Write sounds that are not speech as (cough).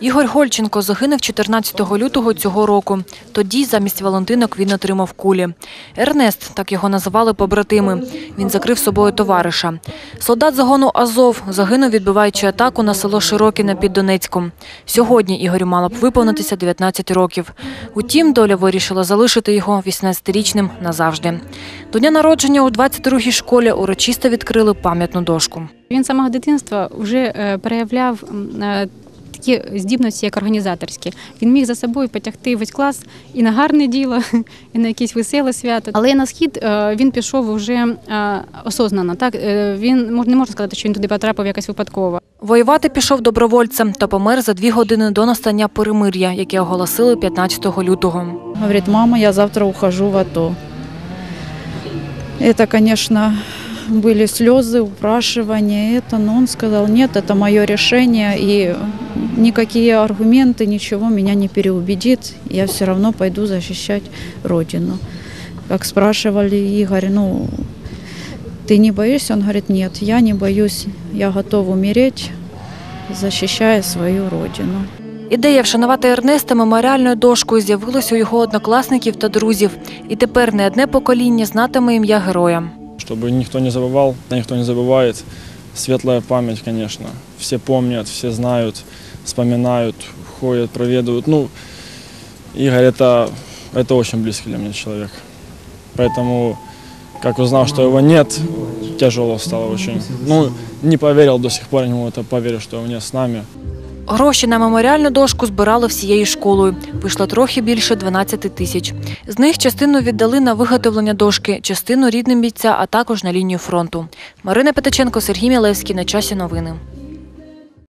Ігор Гольченко загинув 14 лютого цього року. Тоді замість Валентинок він отримав кулі. Ернест, так його називали побратими. Він закрив собою товариша. Солдат загону Азов загинув, відбиваючи атаку на село Широкіне під Донецьком. Сьогодні Ігорю мало б виповнитися 19 років. Утім, доля вирішила залишити його 18-річним назавжди. До дня народження у 22-й школі урочисто відкрили пам'ятну дошку. Він самого дитинства вже е, проявляв такі здібності, як організаторські. Він міг за собою потягти весь клас і на гарне діло, (laughs) і на якесь веселе свято. Але на схід е, він пішов вже осознано. Так Е, він не можна сказати, що він туди потрапив якось випадково. Воювати пішов добровольцем та помер за дві години до настання перемир'я, яке оголосили 15 лютого. Говорит, мама, я завтра ухожу в АТО. Это, конечно, были слезы, упрашивания, это, но он сказал, нет, это мое решение, и никакие аргументы, ничего меня не переубедит, я все равно пойду защищать Родину. Как спрашивали Игорь, ну, ты не боишься? Он говорит, нет, я не боюсь, я готов умереть, защищая свою Родину. Ідея вшанувати Ернеста меморіальною дошкою з'явилася у його однокласників та друзів. І тепер не одне покоління знатиме ім'я героя. Чтобы никто не забывал, никто не забывает. Светлая память, конечно. Все помнят, все знают, вспоминают, ходят, проведывают. Ну, Игорь это, это очень близкий для меня человек. Поэтому, как узнал, что его нет, тяжело стало очень. Ну, не поверил до сих пор, не могу это поверить, что его нет с нами. Гроші на меморіальну дошку збирали всією школою. Вийшло трохи більше 12 тисяч. З них частину віддали на виготовлення дошки, частину рідним бійця, а також на лінію фронту. Марина Петиченко, Сергій Мілевський. На часі новини.